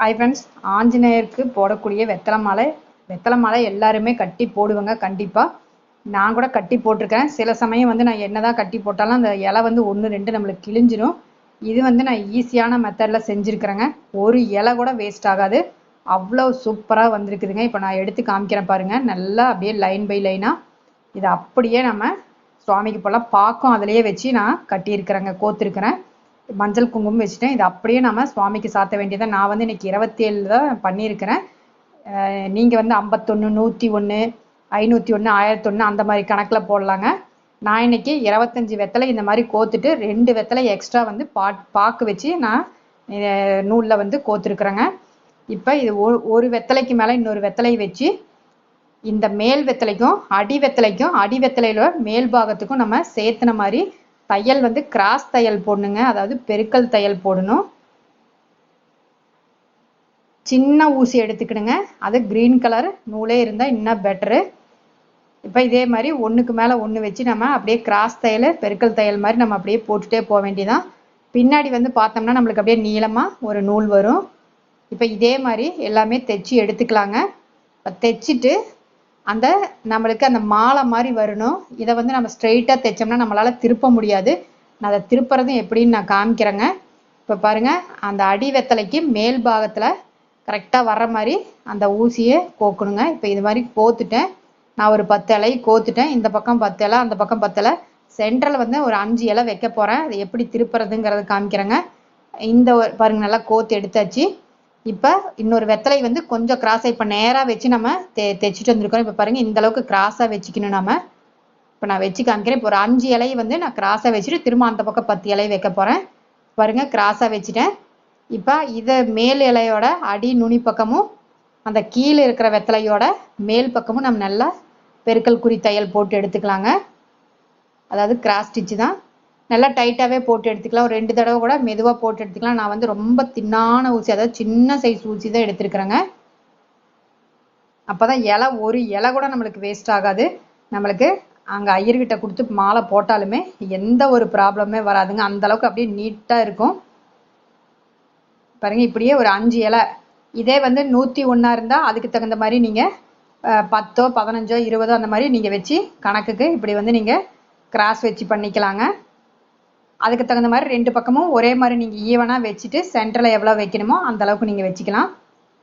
Hi friends ஆஞ்சநேயருக்கு போடக்கூடிய வெத்தலை மாலை. வெத்தலை மாலை எல்லாருமே கட்டி போடுவாங்க கண்டிப்பாக நான் கூட கட்டி போட்டிருக்கேன். சில சமயம் வந்து நான் என்னதான் கட்டி போட்டாலும் அந்த இலை வந்து ஒன்று ரெண்டு நம்மளுக்கு கிழிஞ்சிரும். இது வந்து நான் ஈஸியான மெத்தடில் செஞ்சுருக்கிறேங்க. ஒரு இலை கூட வேஸ்ட் ஆகாது. அவ்வளோ சூப்பராக வந்திருக்குதுங்க. இப்போ நான் எடுத்து காமிக்கிறேன் பாருங்கள் நல்லா அப்படியே லைன் பை லைனாக இதை அப்படியே நம்ம சுவாமிக்கு போல பாக்கும் அதிலேயே வச்சு நான் கட்டியிருக்கிறேங்க கோத்துருக்கிறேன். மஞ்சள் குங்குமம் வச்சுட்டேன். இது அப்படியே நம்ம சுவாமிக்கு சாத்த வேண்டியதை நான் வந்து இன்னைக்கு இருபத்தி ஏழு தான் பண்ணியிருக்கிறேன். நீங்கள் வந்து ஐம்பத்தொன்று நூற்றி ஒன்று ஐநூற்றி ஒன்று ஆயிரத்தொன்று அந்த மாதிரி கணக்கில் போடலாங்க. நான் இன்னைக்கு இருபத்தஞ்சி வெத்தலை இந்த மாதிரி கோத்துட்டு ரெண்டு வெத்தலை எக்ஸ்ட்ரா வந்து பா பாக்கு வச்சு நான் நூலில் வந்து கோத்துருக்குறேங்க. இப்போ இது ஒரு ஒரு வெத்தலைக்கு மேலே இன்னொரு வெத்தலை வச்சு இந்த மேல் வெத்தலைக்கும் அடி வெத்தலைக்கும் அடி வெத்தலையில மேல் பாகத்துக்கும் நம்ம சேர்த்துன மாதிரி தையல் வந்து கிராஸ் தையல் போடணுங்க. அதாவது பெருக்கல் தையல் போடணும். சின்ன ஊசி எடுத்துக்கிடுங்க. அது கிரீன் கலர் நூலே இருந்தால் இன்னும் பெட்டரு இப்போ இதே மாதிரி ஒன்றுக்கு மேலே ஒன்று வச்சு நம்ம அப்படியே கிராஸ் தையல் பெருக்கல் தையல் மாதிரி நம்ம அப்படியே போட்டுட்டே போக வேண்டியதான் பின்னாடி வந்து பார்த்தோம்னா நம்மளுக்கு அப்படியே நீளமாக ஒரு நூல் வரும். இப்போ இதே மாதிரி எல்லாமே தைச்சி எடுத்துக்கலாங்க. இப்போ தைச்சிட்டு அந்த நம்மளுக்கு அந்த மாலை மாதிரி வரணும். இதை வந்து நம்ம ஸ்ட்ரெயிட்டாக தைச்சோம்னா நம்மளால் திருப்ப முடியாது. நான் அதை திருப்புறதும் எப்படின்னு நான் காமிக்கிறேங்க. இப்போ பாருங்கள் அந்த அடி வெத்தலைக்கு மேல் பாகத்தில் கரெக்டாக வர்ற மாதிரி அந்த ஊசியை கோக்கணுங்க. இப்போ இது மாதிரி கோத்துட்டேன். நான் ஒரு பத்து இலை கோத்துட்டேன். இந்த பக்கம் பத்து இலை அந்த பக்கம் பத்து இலை. சென்ட்ரல் வந்து ஒரு அஞ்சு இலை வைக்க போகிறேன் அது எப்படி திருப்புறதுங்கிறத காமிக்கிறேங்க. இந்த பாருங்க நல்லா கோத்து எடுத்தாச்சு. இப்போ இன்னொரு வெத்தலை வந்து கொஞ்சம் கிராஸாக இப்போ நேராக வச்சு நம்ம தெ தைச்சிட்டு வந்திருக்கோம். இப்போ பாருங்கள் இந்த அளவுக்கு கிராஸாக வச்சுக்கணும் நம்ம இப்போ நான் வச்சு காமிக்கிறேன். இப்போ ஒரு அஞ்சு இலையை வந்து நான் கிராஸாக வச்சுட்டு திரும்ப அந்த பக்கம் பத்து இலை வைக்க போகிறேன் பாருங்கள் கிராஸாக வச்சுட்டேன். இப்போ இதை மேல் இலையோட அடி நுனி பக்கமும் அந்த கீழே இருக்கிற வெத்தலையோட மேல் பக்கமும் நம்ம நல்லா பெருக்கல் குறி தையல் போட்டு எடுத்துக்கலாங்க. அதாவது கிராஸ் ஸ்டிச்சு தான். நல்லா டைட்டாகவே போட்டு எடுத்துக்கலாம். ஒரு ரெண்டு தடவை கூட மெதுவாக போட்டு எடுத்துக்கலாம். நான் வந்து ரொம்ப தின்னான ஊசி அதாவது சின்ன சைஸ் ஊசி தான் எடுத்துருக்குறேங்க. அப்போ தான் இலை ஒரு இலை கூட நம்மளுக்கு வேஸ்ட் ஆகாது. நம்மளுக்கு அங்கே ஐயர்கிட்ட கொடுத்து மாலை போட்டாலுமே எந்த ஒரு ப்ராப்ளமே வராதுங்க. அந்த அளவுக்கு அப்படியே நீட்டாக இருக்கும். பாருங்க இப்படியே ஒரு அஞ்சு இலை. இதே வந்து நூற்றி ஒன்றா இருந்தால் அதுக்கு தகுந்த மாதிரி நீங்கள் பத்தோ பதினஞ்சோ இருபதோ அந்த மாதிரி நீங்கள் வச்சு கணக்குக்கு இப்படி வந்து நீங்கள் கிராஸ் வச்சு பண்ணிக்கலாங்க. அதுக்கு தகுந்த மாதிரி ரெண்டு பக்கமும் ஒரே மாதிரி நீங்கள் ஈவனாக வச்சுட்டு சென்டரில் எவ்வளோ வைக்கணுமோ அந்த அளவுக்கு நீங்கள் வச்சுக்கலாம்.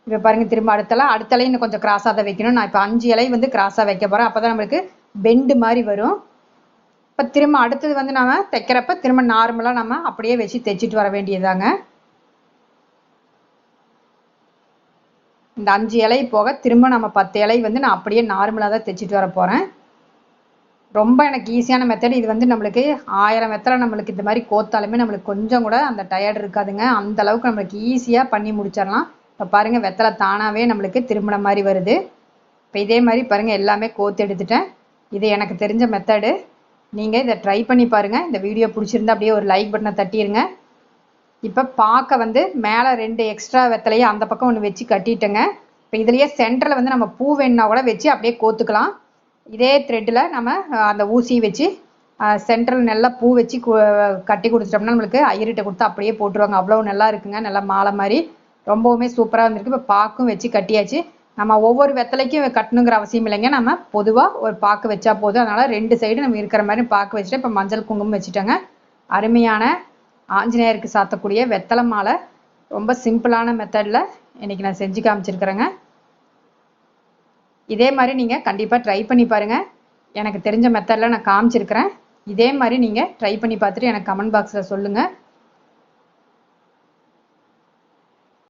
இப்போ பாருங்கள் திரும்ப அடுத்தல அடுத்தலை இன்னும் கொஞ்சம் கிராஸாக தான் வைக்கணும். நான் இப்போ அஞ்சு இலை வந்து கிராஸாக வைக்க போகிறேன் அப்போ தான் நம்மளுக்கு பெண்டு மாதிரி வரும். இப்போ திரும்ப அடுத்தது வந்து நாம் தைக்கிறப்ப திரும்ப நார்மலாக நம்ம அப்படியே வச்சு தைச்சிட்டு வர வேண்டியதாங்க இந்த அஞ்சு இலை போக திரும்ப நம்ம பத்து இலை வந்து நான் அப்படியே நார்மலாக தான் தைச்சிட்டு வர போகிறேன் ரொம்ப எனக்கு ஈஸியான மெத்தட் இது வந்து நம்மளுக்கு ஆயிரம் வெத்தலை நம்மளுக்கு இந்த மாதிரி கோத்தாலுமே நம்மளுக்கு கொஞ்சம் கூட அந்த டயர்டு இருக்காதுங்க. அந்த அளவுக்கு நம்மளுக்கு ஈஸியாக பண்ணி முடிச்சிடலாம். இப்போ பாருங்கள் வெத்தலை தானாகவே நம்மளுக்கு திரும்பின மாதிரி வருது. இப்போ இதே மாதிரி பாருங்கள் எல்லாமே கோத்து எடுத்துட்டேன். இது எனக்கு தெரிஞ்ச மெத்தடு நீங்கள் இதை ட்ரை பண்ணி பாருங்கள் இந்த வீடியோ பிடிச்சிருந்தா அப்படியே ஒரு லைக் பட்டனை தட்டிடுங்க இப்போ பார்க்க வந்து மேலே ரெண்டு எக்ஸ்ட்ரா வெத்தலையை அந்த பக்கம் ஒன்று வச்சு கட்டிட்டேங்க. இப்போ இதுலேயே சென்டரில் வந்து நம்ம பூ வேணுன்னா கூட வச்சு அப்படியே கோத்துக்கலாம். இதே த்ரெட்டில் நம்ம அந்த ஊசி வச்சு சென்ட்ரல் நல்லா பூ வச்சு கட்டி கொடுத்துட்டோம்னா நம்மளுக்கு ஐயர்கிட்ட கொடுத்து அப்படியே போட்டுருவாங்க. அவ்வளோ நல்லா இருக்குங்க. நல்லா மாலை மாதிரி ரொம்பவுமே சூப்பராக வந்திருக்கு. இப்போ பாக்கும் வச்சு கட்டியாச்சு. நம்ம ஒவ்வொரு வெத்தலைக்கும் கட்டணுங்கிற அவசியம் இல்லைங்க. நம்ம பொதுவாக ஒரு பாக்கு வச்சா போதும். அதனால் ரெண்டு சைடு நம்ம இருக்கிற மாதிரி பாக்கு வச்சுட்டு இப்போ மஞ்சள் குங்குமம் வச்சுட்டோங்க. அருமையான ஆஞ்சநேயருக்கு சாத்தக்கூடிய வெத்தலை மாலை. ரொம்ப சிம்பிளான மெத்தடில் இன்றைக்கி நான் செஞ்சு காமிச்சிருக்கிறேங்க. இதே மாதிரி நீங்கள் கண்டிப்பாக ட்ரை பண்ணி பாருங்கள் எனக்கு தெரிஞ்ச மெத்தடில் நான் காமிச்சிருக்கிறேன். இதே மாதிரி நீங்கள் ட்ரை பண்ணி பார்த்துட்டு எனக்கு கமெண்ட் பாக்ஸில் சொல்லுங்கள்